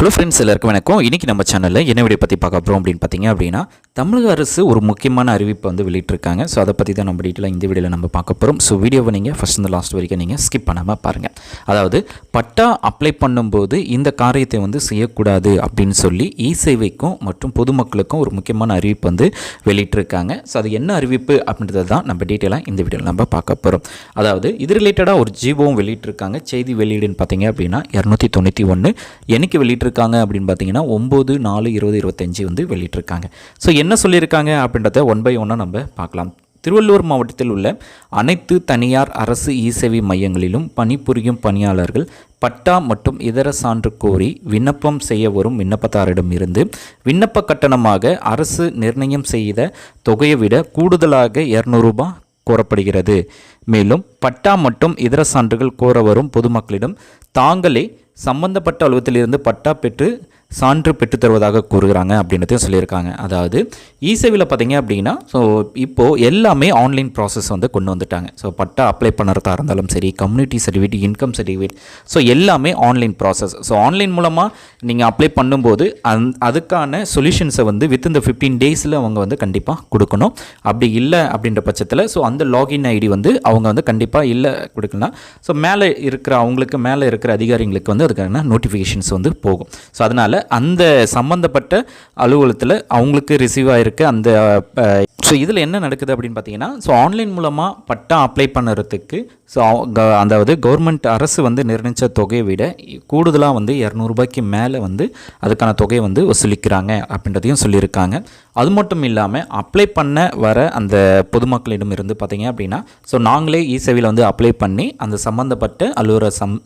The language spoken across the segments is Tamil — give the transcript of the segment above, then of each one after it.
ஹலோ ஃப்ரெண்ட்ஸ் எல்லாருக்கும் வணக்கம். இன்றைக்கி நம்ம சேனலில் என்ன வீடியோ பற்றி பார்க்க போகிறோம் அப்படின்னு பார்த்தீங்க அப்படின்னா தமிழக அரசு ஒரு முக்கியமான அறிவிப்பை வந்து வெளியிட்டிருக்காங்க. ஸோ அதை பற்றி தான் நம்ம டீட்டெயிலாக இந்த வீடியோவில் நம்ம பார்க்க போகிறோம் ஸோ வீடியோவை நீங்கள் ஃபஸ்ட் இந்த லாஸ்ட் வரைக்கும் நீங்கள் ஸ்கிப் பண்ணாமல் பாருங்கள் அதாவது பட்டா அப்ளை பண்ணும்போது இந்த காரியத்தை வந்து செய்யக்கூடாது அப்படின்னு சொல்லி இ சேவைக்கும் மற்றும் பொதுமக்களுக்கும் ஒரு முக்கியமான அறிவிப்பு வந்து வெளியிட்டிருக்காங்க. ஸோ அது என்ன அறிவிப்பு அப்படின்றத தான் நம்ம டீட்டெயிலாக இந்த வீடியோவில் நம்ம பார்க்க போகிறோம் அதாவது இது ரிலேட்டடாக ஒரு ஜீவோவும் வெளியிட்டிருக்காங்க. செய்தி வெளியீடுன்னு பார்த்தீங்க அப்படின்னா இரநூத்தி தொண்ணூற்றி ஒன்று என்னைக்கு வெளியிட்டிருக்காங்க அப்படின்னு பார்த்தீங்கன்னா ஒம்பது நாலு இருபது இருபத்தஞ்சி வந்து வெளியிட்டிருக்காங்க. ஸோ என்ன சொல்லியிருக்காங்க அப்படின்றத ஒன் பை ஒன்னாக நம்ம பார்க்கலாம். திருவள்ளூர் மாவட்டத்தில் உள்ள அனைத்து தனியார் அரசு இ சேவை மையங்களிலும் பணிபுரியும் பணியாளர்கள் பட்டா மற்றும் இதர சான்று கோரி விண்ணப்பம் செய்ய வரும் விண்ணப்பதாரிடம் இருந்து விண்ணப்ப கட்டணமாக அரசு நிர்ணயம் செய்த தொகையை விட கூடுதலாக இரநூறுபா கோரப்படுகிறது. மேலும் பட்டா மற்றும் இதர சான்றுகள் கோர வரும் பொதுமக்களிடம் தாங்களே சம்பந்தப்பட்ட அலுவலகத்திலிருந்து பட்டா பெற்று சான்று பெற்றுத்தருவதாக கூறுகிறாங்க அப்படின்றதையும் சொல்லியிருக்காங்க. அதாவது இசேவையில் பார்த்தீங்க அப்படின்னா ஸோ இப்போது எல்லாமே ஆன்லைன் ப்ராசஸ் வந்து கொண்டு வந்துட்டாங்க. ஸோ பட்டா அப்ளை பண்ணுறதா இருந்தாலும் சரி community certificate income certificate so எல்லாமே ஆன்லைன் ப்ராசஸ் ஸோ ஆன்லைன் மூலமாக நீங்கள் அப்ளை பண்ணும்போது அந் அதுக்கான சொல்யூஷன்ஸை வந்து வித் இந்த ஃபிஃப்டீன் டேஸில் அவங்க வந்து கண்டிப்பாக கொடுக்கணும். அப்படி இல்லை அப்படின்ற பட்சத்தில் ஸோ அந்த லாகின் ஐடி வந்து அவங்க வந்து கண்டிப்பாக இல்லை கொடுக்கலாம் ஸோ மேலே இருக்கிற அவங்களுக்கு மேலே இருக்கிற அதிகாரிங்களுக்கு வந்து அதுக்கான நோட்டிஃபிகேஷன்ஸ் வந்து போகும். ஸோ அதனால் அந்த சம்மந்தப்பட்ட அலுவலகத்தில் அவங்களுக்கு ரிசீவ் ஆகிருக்க அந்த ஸோ இதில் என்ன நடக்குது அப்படின்னு பார்த்தீங்கன்னா ஸோ ஆன்லைன் மூலமாக பட்டா அப்ளை பண்ணுறதுக்கு ஸோ அதாவது கவர்மெண்ட் அரசு வந்து நிர்ணயித்த தொகையை விட கூடுதலாக வந்து இரநூறுபாய்க்கு மேலே வந்து அதுக்கான தொகையை வந்து வசூலிக்கிறாங்க அப்படின்றதையும் சொல்லியிருக்காங்க. அது மட்டும் இல்லாமல் அப்ளை பண்ண வர அந்த பொதுமக்களிடம் இருந்து பார்த்தீங்க அப்படின்னா ஸோ நாங்களே இ சேவையில் வந்து அப்ளை பண்ணி அந்த சம்மந்தப்பட்ட அலுவலரை சம்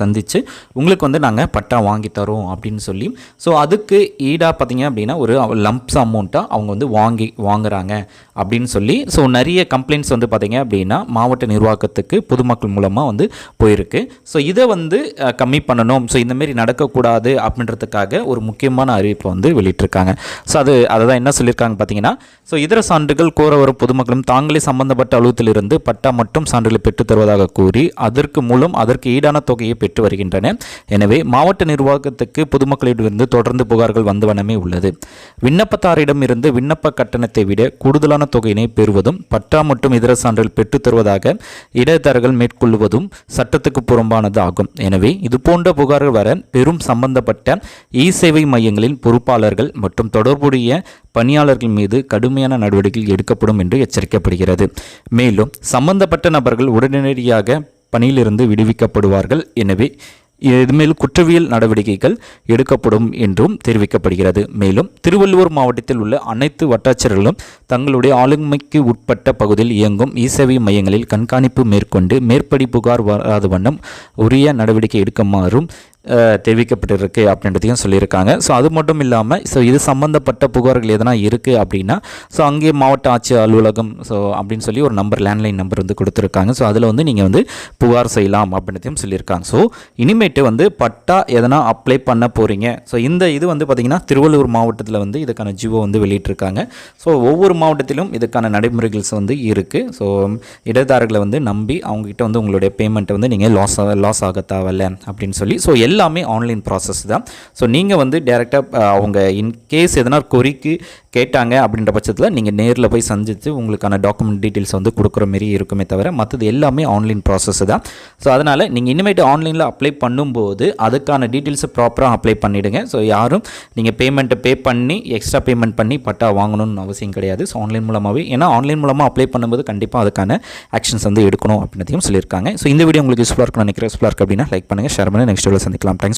சந்தித்து உங்களுக்கு வந்து நாங்கள் பட்டா வாங்கி தரோம் அப்படின்னு சொல்லி ஸோ அதுக்கு ஈடாக பார்த்தீங்க அப்படின்னா ஒரு லம்ப்ஸ் அமௌண்ட்டாக அவங்க வந்து வாங்கி வாங்குறாங்க அப்படின்னு சொல்லி ஸோ நிறைய கம்ப்ளைண்ட்ஸ் வந்து பார்த்தீங்க அப்படின்னா மாவட்ட நிர்வாகத்துக்கு பொதுமக்கள் மூலமாக வந்து போயிருக்கு. ஸோ இதை வந்து கம்மி பண்ணணும். ஸோ இந்தமாரி நடக்கக்கூடாது அப்படின்றதுக்காக ஒரு முக்கியமான அறிவிப்பை வந்து வெளியிட்டிருக்காங்க. ஸோ அது அதை தான் என்ன சொல்லியிருக்காங்க பார்த்தீங்கன்னா ஸோ இதர சான்றுகள் கோர வரும் பொதுமக்களும் தாங்களே சம்பந்தப்பட்ட அலுவலத்திலிருந்து பட்டா மற்றும் சான்றுகளை பெற்றுத் தருவதாக கூறி அதற்கு மூலம் அதற்கு ஈடான தொகையை பெற்று வருகின்றன. எனவே மாவட்ட நிர்வாகத்துக்கு பொதுமக்களிடமிருந்து தொடர்ந்து புகார்கள் வந்த வண்ணமே உள்ளது. விண்ணப்பத்தாரிடமிருந்து விண்ணப்ப கட்டணத்தை விட கூடுதலான தொகையினை பெறுவதும் பட்டா மற்றும் இதர சான்றுகள் பெற்றுத் தருவதாக இடைத்தரகர்கள் மேற்கொள்வதும் சட்டத்துக்கு புறம்பானது ஆகும் எனவே இதுபோன்ற புகார்கள் வர பெரும் சம்பந்தப்பட்ட இ சேவை மையங்களின் பொறுப்பாளர்கள் மற்றும் தொடர்புடைய பணியாளர்கள் மீது கடுமையான நடவடிக்கைகள் எடுக்கப்படும் என்று எச்சரிக்கப்படுகிறது. மேலும் சம்பந்தப்பட்ட நபர்கள் உடனடியாக பணியிலிருந்து விடுவிக்கப்படுவார்கள். எனவே இதுமேல் குற்றவியல் நடவடிக்கைகள் எடுக்கப்படும் என்றும் தெரிவிக்கப்படுகிறது. மேலும் திருவள்ளூர் மாவட்டத்தில் உள்ள அனைத்து வட்டாட்சியர்களும் தங்களுடைய ஆளுமைக்கு உட்பட்ட பகுதியில் இயங்கும் இசேவை மையங்களில் கண்காணிப்பு மேற்கொண்டு மேற்படி புகார் வராத வண்ணம் உரிய நடவடிக்கை எடுக்குமாறும் தெரிவிக்கப்பட்டிருக்கு அப்படின்றதையும் சொல்லியிருக்காங்க. ஸோ அது மட்டும் இல்லாமல் ஸோ இது சம்மந்தப்பட்ட புகார்கள் எதனா இருக்குது அப்படின்னா ஸோ அங்கே மாவட்ட ஆட்சியர் அலுவலகம் ஸோ அப்படின்னு சொல்லி ஒரு நம்பர் லேண்ட்லைன் நம்பர் வந்து கொடுத்துருக்காங்க. ஸோ அதில் வந்து நீங்கள் வந்து புகார் செய்யலாம் அப்படின்றதையும் சொல்லியிருக்காங்க. ஸோ இனிமேட்டு வந்து பட்டா எதனா அப்ளை பண்ண போகிறீங்க ஸோ இந்த இது வந்து பார்த்திங்கன்னா திருவள்ளூர் மாவட்டத்தில் வந்து இதுக்கான ஜிஓ வந்து வெளியிட்டிருக்காங்க. ஸோ ஒவ்வொரு மாவட்டத்திலும் இதுக்கான நடைமுறைகள்ஸ் வந்து இருக்குது ஸோ இடைதாரர்களை வந்து நம்பி அவங்ககிட்ட வந்து உங்களுடைய பேமெண்ட்டை வந்து நீங்கள் லாஸ் லாஸ் ஆக தேவையில்ல அப்படின்னு சொல்லி. ஸோ எல்லாமே ஆன்லைன் ப்ராசஸ் தான். ஸோ நீங்கள் வந்து டேரெக்டாக அவங்க இன்கேஸ் எதனா கொரிக்கு கேட்டாங்க அப்படின்ற பட்சத்தில் நீங்கள் நேரில் போய் சந்தித்து உங்களுக்கான டாக்குமெண்ட் டீட்டெயில்ஸ் வந்து கொடுக்குற மாரி இருக்குமே தவிர மற்றது எல்லாமே ஆன்லைன் ப்ராசஸ் தான். ஸோ அதனால் நீங்கள் இனிமேட்டு ஆன்லைனில் அப்ளை பண்ணும்போது அதுக்கான டீட்டெயில்ஸை ப்ராப்பராக அப்ளை பண்ணிவிடுங்க ஸோ யாரும் நீங்கள் பேமெண்ட்டை பே பண்ணி எக்ஸ்ட்ரா பேமெண்ட் பண்ணி பட்டா வாங்கணும்னு அவசியம் கிடையாது. ஸோ ஆன்லைன் மூலமாகவே ஏன்னா ஆன்லைன் மூலமாக அப்ளை பண்ணும்போது கண்டிப்பாக அதுக்கான ஆக்ஷன்ஸ் வந்து எடுக்கணும் அப்படின்றதையும் சொல்லியிருக்காங்க. ஸோ இந்த வீடியோ உங்களுக்கு யூஸ்ஃபுல்லாக இருக்கும்னு நினைக்கிறேன். யூஸ்ஃபுல்லாக இருக்குது அப்படின்னா லைக் பண்ணுங்கள் ஷேர் பண்ணி நெக்ஸ்ட் வீடியோ சந்திக்கலாம். தேங்க்ஸ்